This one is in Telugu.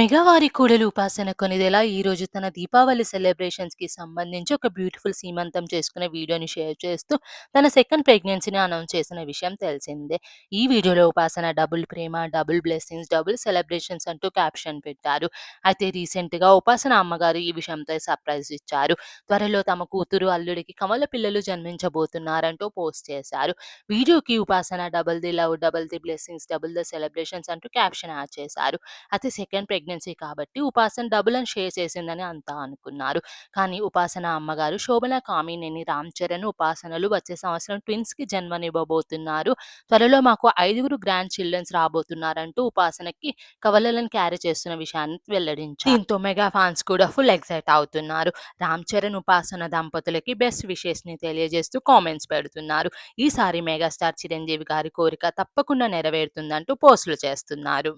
మెగావారి కోడలు ఉపాసన కొనిదెల ఈరోజు తన దీపావళి సెలబ్రేషన్స్‌కి సంబంధించి ఒక బ్యూటిఫుల్ సీమంతం చేసుకునే వీడియోని షేర్ చేస్తూ తన సెకండ్ ప్రెగ్నెన్సీని అనౌన్స్ చేసిన విషయం తెలిసిందే. ఈ వీడియోలో ఉపాసన డబుల్ ప్రేమ, డబుల్ బ్లెస్సింగ్స్, డబుల్ సెలబ్రేషన్స్ అంటూ క్యాప్షన్ పెట్టారు. అయితే రీసెంట్‌గా ఉపాసన అమ్మగారు ఈ విషయంతో సర్ప్రైజ్ ఇచ్చారు. త్వరలో తమ కూతురు, అల్లుడికి కమల పిల్లలు జన్మించబోతున్నారంటూ పోస్ట్ చేశారు. వీడియోకి Upasana double the love, double the blessings, double the celebrations అంటూ క్యాప్షన్ యాడ్ చేశారు. అయితే సెకండ్ ప్రెగ్నెన్సీ కాబట్టి ఉపాసన డబుల్ అని షేర్ చేసిందని అంతా అనుకున్నారు. కానీ ఉపాసన అమ్మగారు శోభన కామినేని రామ్ చరణ్, ఉపాసనలు వచ్చే సంవత్సరం ట్విన్స్కి జన్మనివ్వబోతున్నారు. త్వరలో మాకు ఐదుగురు గ్రాండ్ చిల్డ్రన్స్ రాబోతున్నారంటూ ఉపాసనకి కవలలను క్యారీ చేస్తున్న విషయాన్ని వెల్లడించారు. దీంతో మెగా ఫ్యాన్స్ కూడా ఫుల్ ఎక్సైట్ అవుతున్నారు. రామ్ చరణ్, ఉపాసన దంపతులకి బెస్ట్ విషెస్‌ని తెలియజేస్తూ కామెంట్స్ పెడుతున్నారు. ఈసారి మెగాస్టార్ చిరంజీవి గారి కోరిక తప్పకుండా నెరవేరుతుందంటూ పోస్టులు చేస్తున్నారు.